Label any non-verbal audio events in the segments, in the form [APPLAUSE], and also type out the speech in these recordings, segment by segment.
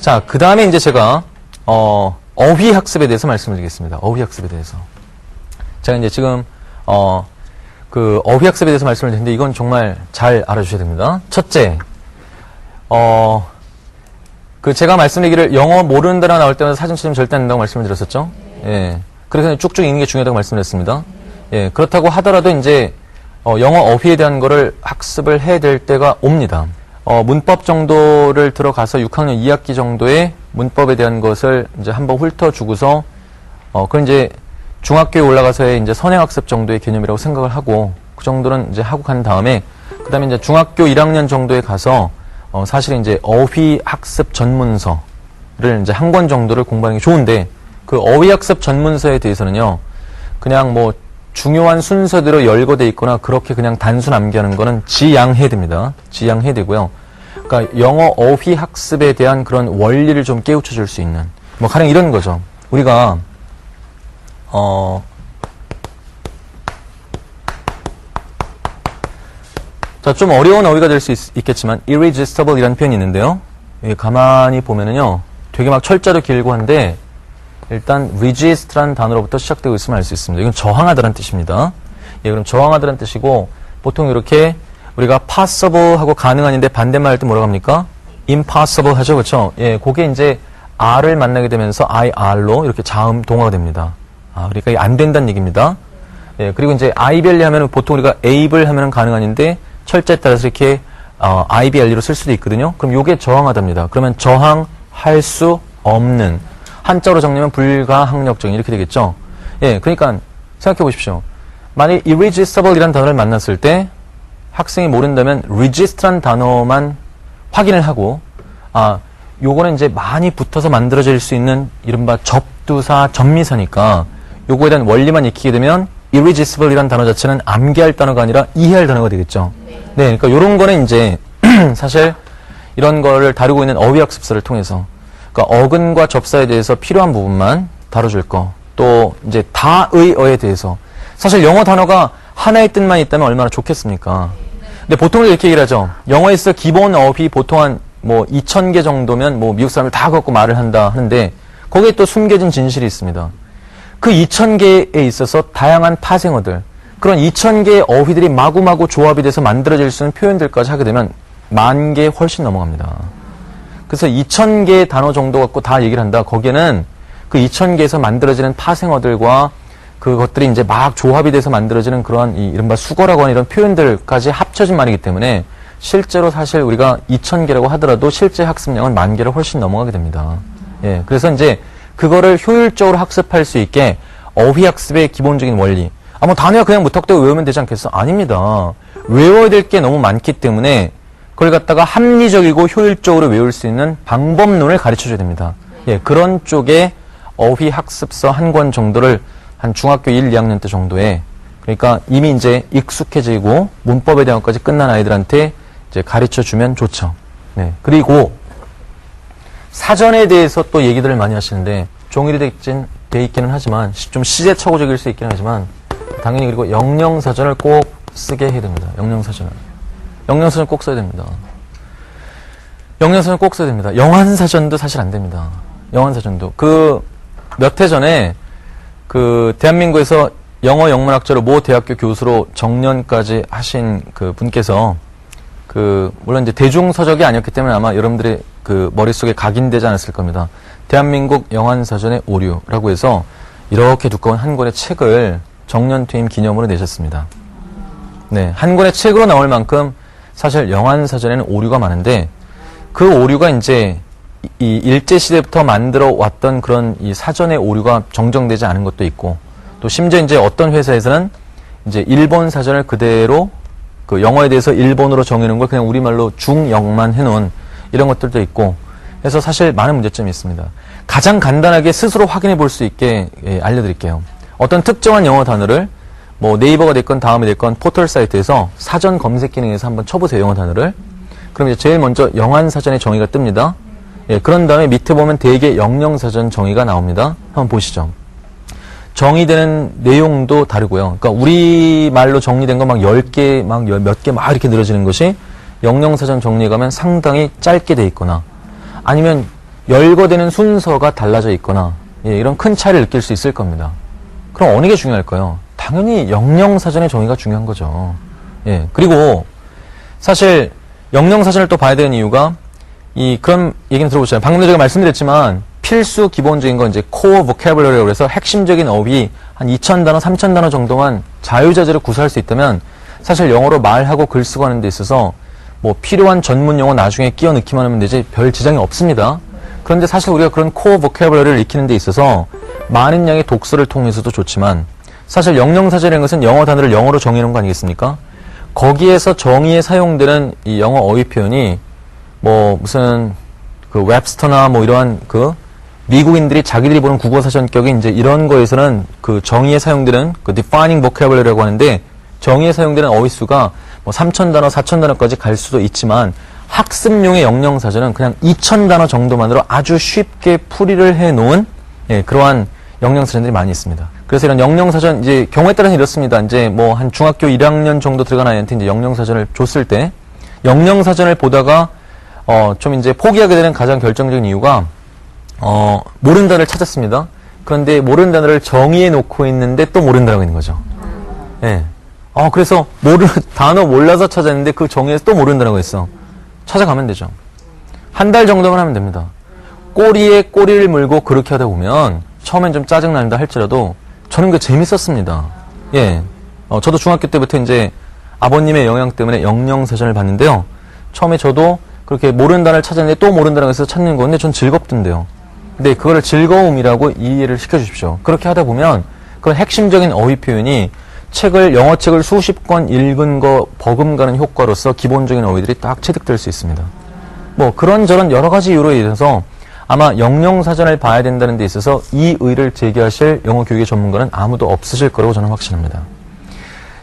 자, 그 다음에 이제 제가, 어, 어휘 학습에 대해서 말씀을 드리겠습니다. 어휘 학습에 대해서. 제가 이제 지금, 어, 그 어휘 학습에 대해서 말씀을 드리는데 이건 정말 잘 알아주셔야 됩니다. 첫째, 어, 그 제가 말씀드리기를 영어 모르는 데나 나올 때마다 사진 찍으면 절대 안 된다고 말씀을 드렸었죠. 예. 그래서 쭉쭉 읽는 게 중요하다고 말씀드렸습니다. 예. 그렇다고 하더라도 이제 어, 영어 어휘에 대한 거를 학습을 해야 될 때가 옵니다. 어, 문법 정도를 들어가서 6학년 2학기 정도의 문법에 대한 것을 이제 한번 훑어주고서 어, 그건 이제 중학교에 올라가서의 이제 선행학습 정도의 개념이라고 생각을 하고 그 정도는 이제 하고 간 다음에 그 다음에 이제 중학교 1학년 정도에 가서 어, 사실 이제 어휘 학습 전문서를 이제 한 권 정도를 공부하는 게 좋은데 그 어휘 학습 전문서에 대해서는요 그냥 뭐 중요한 순서대로 열거돼 있거나 그렇게 그냥 단순 암기하는 거는 지양해야 됩니다. 지양해야 되고요. 그러니까 영어 어휘 학습에 대한 그런 원리를 좀 깨우쳐 줄 수 있는 뭐 가령 이런 거죠. 우리가 어 자, 좀 어려운 어휘가 될 수 있겠지만 irresistible 이라는 표현이 있는데요. 이게 가만히 보면은요. 되게 막 철자도 길고 한데 일단 resist라는 단어로부터 시작되고 있으면 알 수 있습니다. 이건 저항하다라는 뜻입니다. 예, 그럼 저항하다라는 뜻이고 보통 이렇게 우리가 possible 하고 가능한인데 반대말 할 때 뭐라고 합니까? impossible 하죠. 그렇죠? 예, 그게 이제 R을 만나게 되면서 IR로 이렇게 자음 동화가 됩니다. 아, 그러니까 안 된다는 얘기입니다. 예, 그리고 이제 IBL리 하면은 보통 우리가 able 하면은 가능한인데 철자에 따라서 이렇게 어, IBL리로 쓸 수도 있거든요. 그럼 요게 저항하답니다. 그러면 저항할 수 없는 한자로 정리하면 불가항력적인 이렇게 되겠죠. 예, 그러니까 생각해 보십시오. 만약 irresistible이라는 단어를 만났을 때 학생이 모른다면 resist란 단어만 확인을 하고 아 요거는 이제 많이 붙어서 만들어질 수 있는 이른바 접두사 접미사니까 요거에 대한 원리만 익히게 되면 irresistible이라는 단어 자체는 암기할 단어가 아니라 이해할 단어가 되겠죠. 네, 그러니까 요런 거는 이제 [CLEARS THROAT] 사실 이런 거를 다루고 있는 어휘학습서를 통해서 그러니까 어근과 접사에 대해서 필요한 부분만 다뤄줄 거. 또 이제 다의 어에 대해서 사실 영어 단어가 하나의 뜻만 있다면 얼마나 좋겠습니까? 근데 보통 이렇게 얘기를 하죠. 영어에서 기본 어휘 보통 한 뭐 2,000개 정도면 뭐 미국 사람을 다 갖고 말을 한다 하는데 거기에 또 숨겨진 진실이 있습니다. 그 2,000개에 있어서 다양한 파생어들, 그런 2,000개의 어휘들이 마구마구 조합이 돼서 만들어질 수 있는 표현들까지 하게 되면 만 개 훨씬 넘어갑니다. 그래서 2,000개의 단어 정도 갖고 다 얘기를 한다. 거기에는 그 2,000개에서 만들어지는 파생어들과 그것들이 이제 막 조합이 돼서 만들어지는 그러한 이 이른바 수거라고 하는 이런 표현들까지 합쳐진 말이기 때문에 실제로 사실 우리가 2,000개라고 하더라도 실제 학습량은 만 개를 훨씬 넘어가게 됩니다. 예. 그래서 이제 그거를 효율적으로 학습할 수 있게 어휘 학습의 기본적인 원리. 아, 뭐 단어야 그냥 무턱대고 외우면 되지 않겠어? 아닙니다. 외워야 될 게 너무 많기 때문에 그걸 갖다가 합리적이고 효율적으로 외울 수 있는 방법론을 가르쳐 줘야 됩니다. 예, 그런 쪽에 어휘 학습서 한 권 정도를 한 중학교 1, 2학년 때 정도에 그러니까 이미 이제 익숙해지고 문법에 대한 것까지 끝난 아이들한테 이제 가르쳐 주면 좋죠. 네. 그리고 사전에 대해서 또 얘기들을 많이 하시는데 종일이 돼 있기는 하지만 좀 시대착오적일 수 있기는 하지만 당연히 그리고 영영사전을 꼭 쓰게 해야 됩니다. 영영사전을. 영영사전 꼭 써야 됩니다. 영영사전 꼭 써야 됩니다. 영환사전도 사실 안 됩니다. 영환사전도. 그 몇 해 전에 그 대한민국에서 영어 영문학자로 모 대학교 교수로 정년까지 하신 그 분께서 그 물론 이제 대중 서적이 아니었기 때문에 아마 여러분들의 그 머릿속에 각인되지 않았을 겁니다. 대한민국 영환사전의 오류라고 해서 이렇게 두꺼운 한 권의 책을 정년 퇴임 기념으로 내셨습니다. 네, 한 권의 책으로 나올 만큼 사실 영환사전에는 오류가 많은데 그 오류가 이제 이 일제 시대부터 만들어 왔던 그런 이 사전의 오류가 정정되지 않은 것도 있고 또 심지어 이제 어떤 회사에서는 이제 일본 사전을 그대로 그 영어에 대해서 일본어로 정해놓은 걸 그냥 우리말로 중영만 해놓은 이런 것들도 있고 그래서 사실 많은 문제점이 있습니다. 가장 간단하게 스스로 확인해 볼 수 있게 예, 알려드릴게요. 어떤 특정한 영어 단어를 뭐 네이버가 됐건 다음이 됐건 포털 사이트에서 사전 검색 기능에서 한번 쳐보세요. 영어 단어를. 그럼 이제 제일 먼저 영한 사전의 정의가 뜹니다. 예, 그런 다음에 밑에 보면 대개 영영사전 정의가 나옵니다. 한번 보시죠. 정의되는 내용도 다르고요. 그러니까 우리말로 정리된 거 막 10개, 막 몇 개 막 이렇게 늘어지는 것이 영영사전 정리에 가면 상당히 짧게 돼 있거나 아니면 열거되는 순서가 달라져 있거나 예, 이런 큰 차이를 느낄 수 있을 겁니다. 그럼 어느 게 중요할까요? 당연히 영영사전의 정의가 중요한 거죠. 예, 그리고 사실 영영사전을 또 봐야 되는 이유가 이 그런 얘기는 들어보셨잖아요. 방금 제가 말씀드렸지만 필수 기본적인 건 이제 코어 보캐블러리라고 해서 핵심적인 어휘 한 2,000단어, 3,000단어 정도만 자유자재로 구사할 수 있다면 사실 영어로 말하고 글 쓰고 하는 데 있어서 뭐 필요한 전문 용어 나중에 끼워 넣기만 하면 되지 별 지장이 없습니다. 그런데 사실 우리가 그런 코어 보캐블러리를 익히는 데 있어서 많은 양의 독서를 통해서도 좋지만 사실 영영사전이라는 것은 영어 단어를 영어로 정의하는 거 아니겠습니까? 거기에서 정의에 사용되는 이 영어 어휘 표현이 뭐 무슨 그 웹스터나 뭐 이러한 그 미국인들이 자기들이 보는 국어 사전격이 이제 이런 거에서는 그 정의에 사용되는 그 defining vocabulary라고 하는데 정의에 사용되는 어휘 수가 뭐 3,000단어, 4,000단어까지 갈 수도 있지만 학습용의 영영 사전은 그냥 2,000단어 정도만으로 아주 쉽게 풀이를 해 놓은 예, 그러한 영영 사전들이 많이 있습니다. 그래서 이런 영영 사전 이제 경우에 따라서 이렇습니다. 이제 뭐 한 중학교 1학년 정도 들어간 아이한테 이제 영영 사전을 줬을 때 영영 사전을 보다가 어, 좀 이제 포기하게 되는 가장 결정적인 이유가, 어, 모르는 단어를 찾았습니다. 그런데 모르는 단어를 정의해 놓고 있는데 또 모르는 단어가 있는 거죠. 예. 어, 그래서 모르, [LAUGHS] 단어 몰라서 찾았는데 그 정의에서 또 모르는 단어가 있어. 찾아가면 되죠. 한 달 정도만 하면 됩니다. 꼬리에 꼬리를 물고 그렇게 하다 보면 처음엔 좀 짜증난다 할지라도 저는 그 재밌었습니다. 예. 어, 저도 중학교 때부터 이제 아버님의 영향 때문에 영영사전을 봤는데요. 처음에 저도 그렇게 모르는 단어를 찾았는데 또 모르는 단어가 있어서 찾는 건데 전 즐겁던데요. 근데 그거를 즐거움이라고 이해를 시켜주십시오. 그렇게 하다 보면 그런 핵심적인 어휘 표현이 책을 영어 책을 수십 권 읽은 거 버금가는 효과로서 기본적인 어휘들이 딱 체득될 수 있습니다. 뭐 그런저런 여러 가지 이유로 인해서 아마 영영 사전을 봐야 된다는 데 있어서 이 의를 제기하실 영어 교육의 전문가는 아무도 없으실 거라고 저는 확신합니다.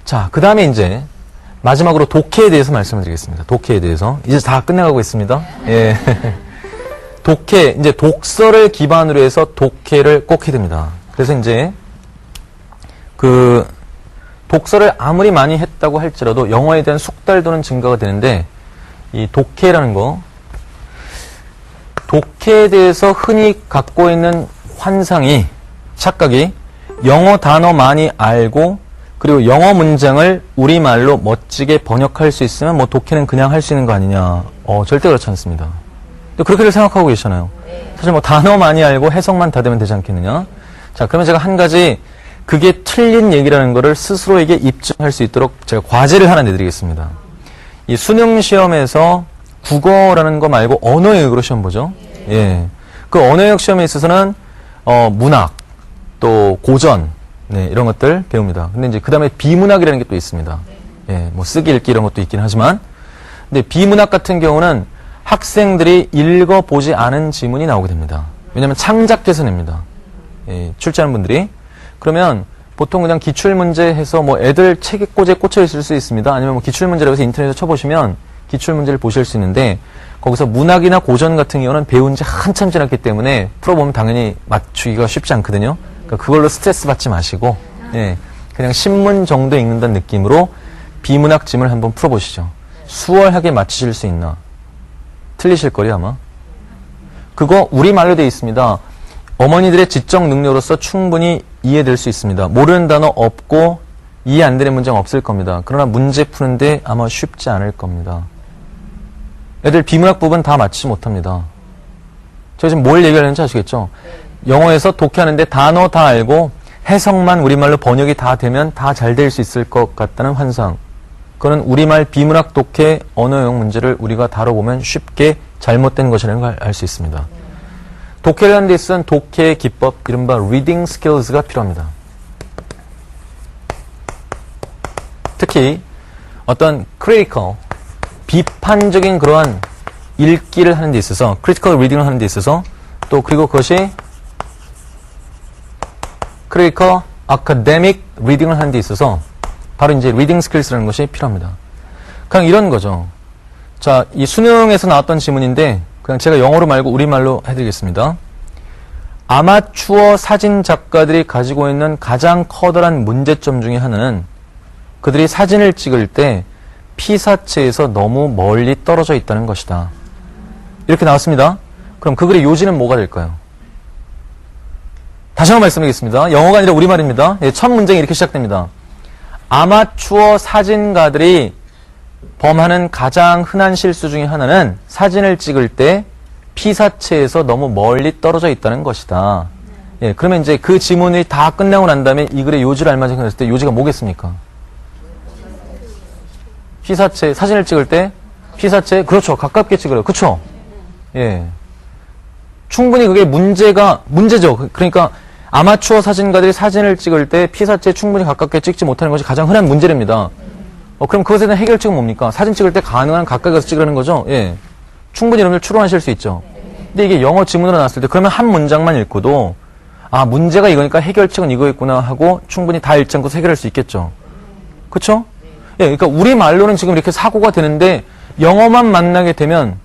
자, 그 다음에 이제 마지막으로 독해에 대해서 말씀을 드리겠습니다. 독해에 대해서. 이제 다 끝나가고 있습니다. 예. [LAUGHS] 독해, 이제 독서를 기반으로 해서 독해를 꼭 해야 됩니다. 그래서 이제 그 독서를 아무리 많이 했다고 할지라도 영어에 대한 숙달도는 증가가 되는데 이 독해라는 거 독해에 대해서 흔히 갖고 있는 환상이 착각이 영어 단어 많이 알고 그리고 영어 문장을 우리말로 멋지게 번역할 수 있으면 뭐 독해는 그냥 할 수 있는 거 아니냐. 어, 절대 그렇지 않습니다. 또 그렇게들 생각하고 계시잖아요. 사실 뭐 단어 많이 알고 해석만 다 되면 되지 않겠느냐. 자, 그러면 제가 한 가지 그게 틀린 얘기라는 거를 스스로에게 입증할 수 있도록 제가 과제를 하나 내드리겠습니다. 이 수능 시험에서 국어라는 거 말고 언어역으로 시험 보죠. 예. 그 언어역 시험에 있어서는 어, 문학, 또 고전, 네, 이런 것들 배웁니다. 근데 이제 그 다음에 비문학이라는 게 또 있습니다. 예, 뭐 쓰기 읽기 이런 것도 있긴 하지만. 근데 비문학 같은 경우는 학생들이 읽어보지 않은 지문이 나오게 됩니다. 왜냐면 창작해서 냅니다. 예, 출제하는 분들이. 그러면 보통 그냥 기출문제 해서 뭐 애들 책에 꽂에 꽂혀 있을 수 있습니다. 아니면 뭐 기출문제라고 해서 인터넷에 쳐보시면 기출문제를 보실 수 있는데 거기서 문학이나 고전 같은 경우는 배운 지 한참 지났기 때문에 풀어보면 당연히 맞추기가 쉽지 않거든요. 그러니까 그걸로 스트레스 받지 마시고 예, 그냥 신문 정도 읽는다는 느낌으로 비문학 짐을 한번 풀어보시죠. 수월하게 맞추실 수 있나? 틀리실 거리 아마. 그거 우리말로 되어 있습니다. 어머니들의 지적 능력으로서 충분히 이해될 수 있습니다. 모르는 단어 없고 이해 안 되는 문장 없을 겁니다. 그러나 문제 푸는데 아마 쉽지 않을 겁니다. 애들 비문학 부분 다 맞히지 못합니다. 제가 지금 뭘 얘기하는지 아시겠죠? 영어에서 독해하는데 단어 다 알고 해석만 우리말로 번역이 다 되면 다 잘 될 수 있을 것 같다는 환상. 그거는 우리말 비문학 독해 언어용 문제를 우리가 다뤄보면 쉽게 잘못된 것이라는 걸 알 수 있습니다. 독해를 하는 데 있어서는 독해의 기법, 이른바 reading skills가 필요합니다. 특히 어떤 critical, 비판적인 그러한 읽기를 하는 데 있어서 critical reading을 하는 데 있어서 또 그리고 그것이 critical academic reading을 하는 데 있어서 바로 이제 reading skills라는 것이 필요합니다. 그냥 이런 거죠. 자, 이 수능에서 나왔던 지문인데 그냥 제가 영어로 말고 우리말로 해드리겠습니다. 아마추어 사진 작가들이 가지고 있는 가장 커다란 문제점 중에 하나는 그들이 사진을 찍을 때 피사체에서 너무 멀리 떨어져 있다는 것이다. 이렇게 나왔습니다. 그럼 그 글의 요지는 뭐가 될까요? 다시 한번 말씀드리겠습니다. 영어가 아니라 우리말입니다. 예, 첫 문장이 이렇게 시작됩니다. 아마추어 사진가들이 범하는 가장 흔한 실수 중에 하나는 사진을 찍을 때 피사체에서 너무 멀리 떨어져 있다는 것이다. 예, 그러면 이제 그 지문이 다 끝나고 난 다음에 이 글의 요지를 알맞게 생각했을 때 요지가 뭐겠습니까? 피사체, 사진을 찍을 때 피사체, 그렇죠. 가깝게 찍으래요. 그렇죠? 예. 충분히 그게 문제가, 문제죠. 그러니까 아마추어 사진가들이 사진을 찍을 때 피사체 충분히 가깝게 찍지 못하는 것이 가장 흔한 문제랍니다. 어, 그럼 그것에 대한 해결책은 뭡니까? 사진 찍을 때 가능한 가까이 가서 찍으라는 거죠? 예. 충분히 여러분들 추론하실 수 있죠. 근데 이게 영어 지문으로 나왔을 때 그러면 한 문장만 읽고도 아, 문제가 이거니까 해결책은 이거였구나 하고 충분히 다 읽지 않고 해결할 수 있겠죠. 그쵸? 예, 그러니까 우리 말로는 지금 이렇게 사고가 되는데 영어만 만나게 되면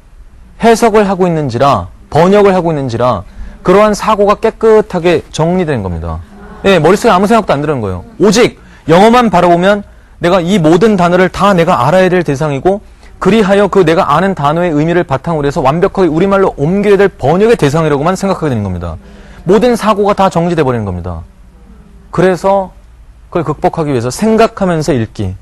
해석을 하고 있는지라 번역을 하고 있는지라 그러한 사고가 깨끗하게 정리되는 겁니다. 예, 머릿속에 아무 생각도 안 드는 거예요. 오직 영어만 바라보면 내가 이 모든 단어를 다 내가 알아야 될 대상이고 그리하여 그 내가 아는 단어의 의미를 바탕으로 해서 완벽하게 우리말로 옮겨야 될 번역의 대상이라고만 생각하게 되는 겁니다. 모든 사고가 다 정지돼 버리는 겁니다. 그래서 그걸 극복하기 위해서 생각하면서 읽기.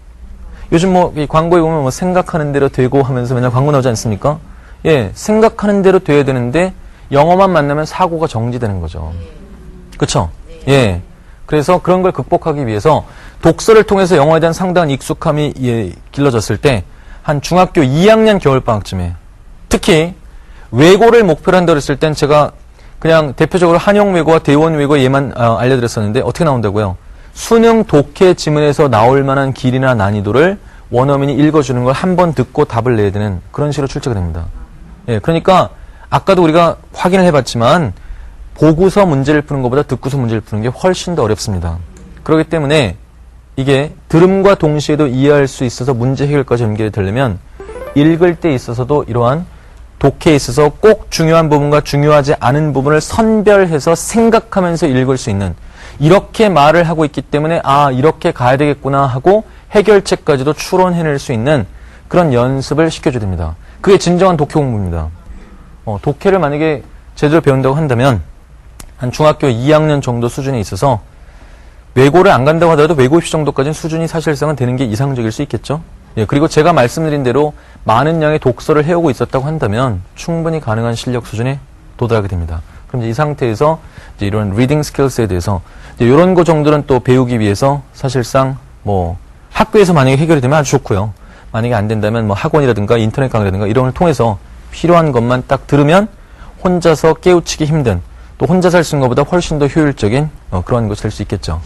요즘 뭐이 광고에 보면 뭐 생각하는 대로 되고 하면서 맨날 광고 나오지 않습니까? 예, 생각하는 대로 돼야 되는데 영어만 만나면 사고가 정지되는 거죠. 그쵸? 예. 그래서 그런 걸 극복하기 위해서 독서를 통해서 영어에 대한 상당한 익숙함이 예, 길러졌을 때 한 중학교 2학년 겨울방학쯤에 특히 외고를 목표로 한다고 했을 땐 제가 그냥 대표적으로 한영 외고와 대원 외고 예만 어, 알려드렸었는데 어떻게 나온다고요? 수능 독해 지문에서 나올 만한 길이나 난이도를 원어민이 읽어주는 걸 한 번 듣고 답을 내야 되는 그런 식으로 출제가 됩니다. 예, 그러니까 아까도 우리가 확인을 해봤지만 보고서 문제를 푸는 것보다 듣고서 문제를 푸는 게 훨씬 더 어렵습니다. 그렇기 때문에 이게 들음과 동시에도 이해할 수 있어서 문제 해결까지 연결이 되려면 읽을 때 있어서도 이러한 독해에 있어서 꼭 중요한 부분과 중요하지 않은 부분을 선별해서 생각하면서 읽을 수 있는 이렇게 말을 하고 있기 때문에 아 이렇게 가야 되겠구나 하고 해결책까지도 추론해낼 수 있는 그런 연습을 시켜줘야 됩니다. 그게 진정한 독해 공부입니다. 어, 독해를 만약에 제대로 배운다고 한다면 한 중학교 2학년 정도 수준에 있어서 외고를 안 간다고 하더라도 외고 입시 정도까지는 수준이 사실상은 되는 게 이상적일 수 있겠죠. 예, 그리고 제가 말씀드린 대로 많은 양의 독서를 해오고 있었다고 한다면 충분히 가능한 실력 수준에 도달하게 됩니다. 그럼 이 상태에서 이제 이런 리딩 스킬스에 대해서 이런 거 정도는 또 배우기 위해서 사실상 뭐 학교에서 만약에 해결이 되면 아주 좋고요. 만약에 안 된다면 뭐 학원이라든가 인터넷 강의라든가 이런 걸 통해서 필요한 것만 딱 들으면 혼자서 깨우치기 힘든 또 혼자 살 수 있는 것보다 훨씬 더 효율적인 어, 그런 것이 될 수 있겠죠.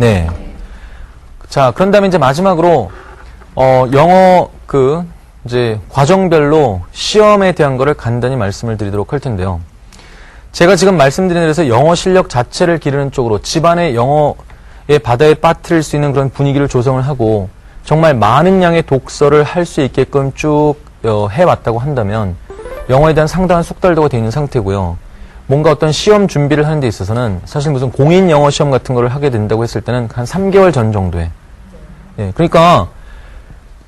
네. 자, 그런 다음에 이제 마지막으로, 어, 영어 그, 이제 과정별로 시험에 대한 거를 간단히 말씀을 드리도록 할 텐데요. 제가 지금 말씀드린 대로서 영어 실력 자체를 기르는 쪽으로 집안의 영어의 바다에 빠뜨릴 수 있는 그런 분위기를 조성을 하고 정말 많은 양의 독서를 할 수 있게끔 쭉 어, 해왔다고 한다면 영어에 대한 상당한 숙달도가 되어 있는 상태고요. 뭔가 어떤 시험 준비를 하는 데 있어서는 사실 무슨 공인 영어 시험 같은 거를 하게 된다고 했을 때는 한 3개월 전 정도에 예, 그러니까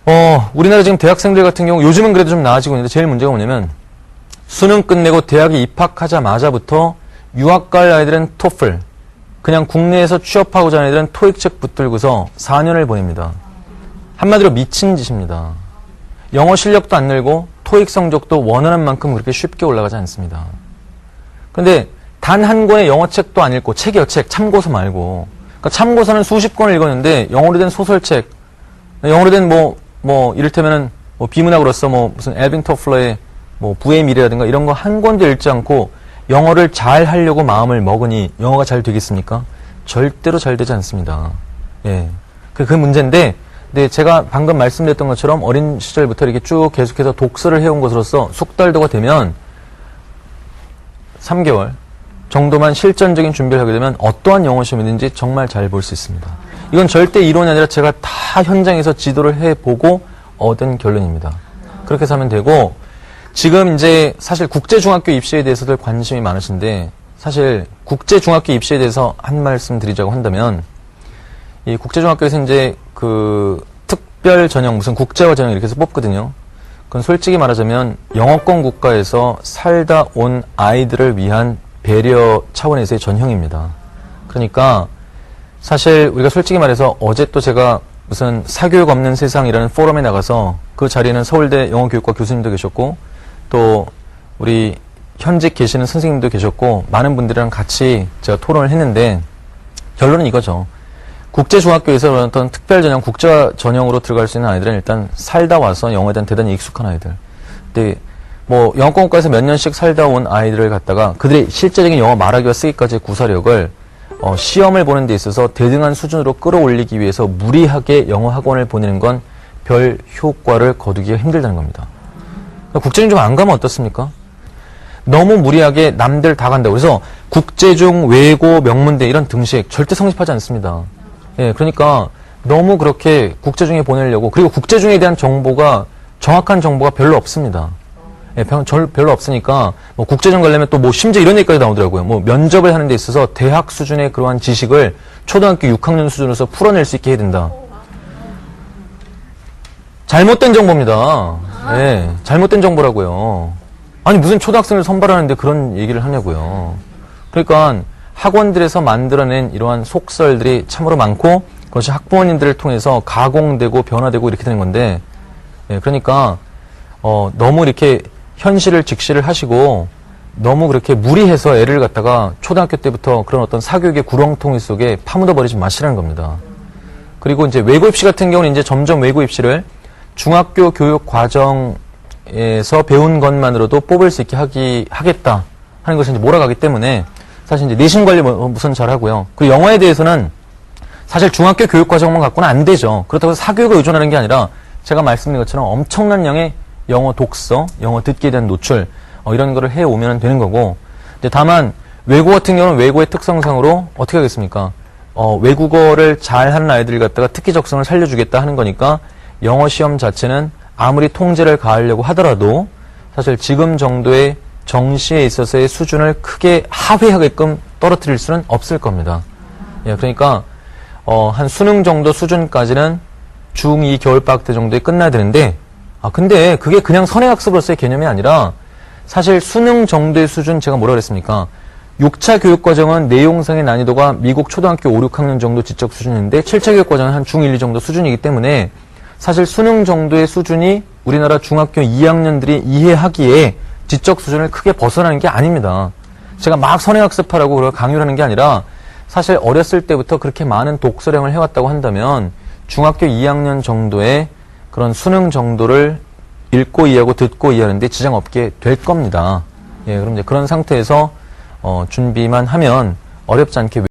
어, 우리나라 지금 대학생들 같은 경우 요즘은 그래도 좀 나아지고 있는데 제일 문제가 뭐냐면 수능 끝내고 대학에 입학하자마자부터 유학 갈 아이들은 토플 그냥 국내에서 취업하고자 하는 애들은 토익 책 붙들고서 4년을 보냅니다. 한마디로 미친 짓입니다. 영어 실력도 안 늘고 토익 성적도 원하는 만큼 그렇게 쉽게 올라가지 않습니다. 근데 단 한 권의 영어 책도 안 읽고 책이요 책 참고서 말고 그러니까 참고서는 수십 권을 읽었는데 영어로 된 소설책 영어로 된뭐뭐 이를테면은 뭐 비문학으로서 뭐 무슨 엘빙 토플러의 뭐 부의 미래라든가 이런 거 한 권도 읽지 않고 영어를 잘 하려고 마음을 먹으니 영어가 잘 되겠습니까? 절대로 잘 되지 않습니다. 예. 그, 그 문제인데, 근데 제가 방금 말씀드렸던 것처럼 어린 시절부터 이렇게 쭉 계속해서 독서를 해온 것으로서 숙달도가 되면 3개월 정도만 실전적인 준비를 하게 되면 어떠한 영어 시험이든지 정말 잘 볼 수 있습니다. 이건 절대 이론이 아니라 제가 다 현장에서 지도를 해보고 얻은 결론입니다. 그렇게 하면 되고, 지금 이제 사실 국제중학교 입시에 대해서들 관심이 많으신데, 사실 국제중학교 입시에 대해서 한 말씀 드리자고 한다면, 이 국제중학교에서 이제 그 특별 전형, 무슨 국제화 전형 이렇게 해서 뽑거든요. 그건 솔직히 말하자면 영어권 국가에서 살다 온 아이들을 위한 배려 차원에서의 전형입니다. 그러니까 사실 우리가 솔직히 말해서 어제 또 제가 무슨 사교육 없는 세상이라는 포럼에 나가서 그 자리에는 서울대 영어교육과 교수님도 계셨고 또 우리 현직 계시는 선생님도 계셨고 많은 분들이랑 같이 제가 토론을 했는데 결론은 이거죠. 국제중학교에서 어떤 특별 전형, 국제 전형으로 들어갈 수 있는 아이들은 일단 살다 와서 영어에 대한 대단히 익숙한 아이들. 근데 뭐 영어권국가에서 몇 년씩 살다 온 아이들을 갖다가 그들의 실제적인 영어 말하기와 쓰기까지의 구사력을 어, 시험을 보는 데 있어서 대등한 수준으로 끌어올리기 위해서 무리하게 영어 학원을 보내는 건 별 효과를 거두기가 힘들다는 겁니다. 국제중 좀 안 가면 어떻습니까? 너무 무리하게 남들 다 간다고. 그래서 국제중, 외고, 명문대 이런 등식 절대 성립하지 않습니다. 예, 그러니까 너무 그렇게 국제 중에 보내려고 그리고 국제 중에 대한 정보가 정확한 정보가 별로 없습니다. 예, 병- 절- 별로 없으니까 뭐 국제중 가려면 또 뭐 심지어 이런 얘기까지 나오더라고요. 뭐 면접을 하는 데 있어서 대학 수준의 그러한 지식을 초등학교 6학년 수준에서 풀어낼 수 있게 해야 된다. 잘못된 정보입니다. 예, 잘못된 정보라고요. 아니 무슨 초등학생을 선발하는데 그런 얘기를 하냐고요. 그러니까 학원들에서 만들어낸 이러한 속설들이 참으로 많고 그것이 학부모님들을 통해서 가공되고 변화되고 이렇게 되는 건데 예, 그러니까 어, 너무 이렇게 현실을 직시를 하시고 너무 그렇게 무리해서 애를 갖다가 초등학교 때부터 그런 어떤 사교육의 구렁텅이 속에 파묻어 버리지 마시라는 겁니다. 그리고 이제 외고 입시 같은 경우는 이제 점점 외고 입시를 중학교 교육 과정에서 배운 것만으로도 뽑을 수 있게 하기 하겠다 하는 것을 이제 몰아가기 때문에 사실 이제 내신 관리 뭐- 우선 잘 하고요. 그리고 영어에 대해서는 사실 중학교 교육 과정만 갖고는 안 되죠. 그렇다고 사교육을 의존하는 게 아니라 제가 말씀드린 것처럼 엄청난 양의 영어 독서, 영어 듣기에 대한 노출 어, 이런 거를 해 오면 되는 거고. 이제 다만 외고 같은 경우는 외고의 특성상으로 어떻게 하겠습니까? 어, 외국어를 잘하는 아이들 갖다가 특기 적성을 살려주겠다 하는 거니까 영어 시험 자체는 아무리 통제를 가하려고 하더라도 사실 지금 정도의 정시에 있어서의 수준을 크게 하회하게끔 떨어뜨릴 수는 없을 겁니다. 예, 그러니까 어, 한 수능 정도 수준까지는 중2 겨울방학 때 정도에 끝나야 되는데 아 근데 그게 그냥 선행학습으로서의 개념이 아니라 사실 수능 정도의 수준 제가 뭐라 그랬습니까? 6차 교육과정은 내용상의 난이도가 미국 초등학교 5, 6학년 정도 지적 수준인데 7차 교육과정은 한 중1, 2 정도 수준이기 때문에 사실 수능 정도의 수준이 우리나라 중학교 2학년들이 이해하기에 지적 수준을 크게 벗어나는 게 아닙니다. 제가 막 선행학습하라고 강요를 하는 게 아니라 사실 어렸을 때부터 그렇게 많은 독서량을 해왔다고 한다면 중학교 2학년 정도의 그런 수능 정도를 읽고 이해하고 듣고 이해하는데 지장 없게 될 겁니다. 예, 그럼 이제 그런 상태에서 어, 준비만 하면 어렵지 않게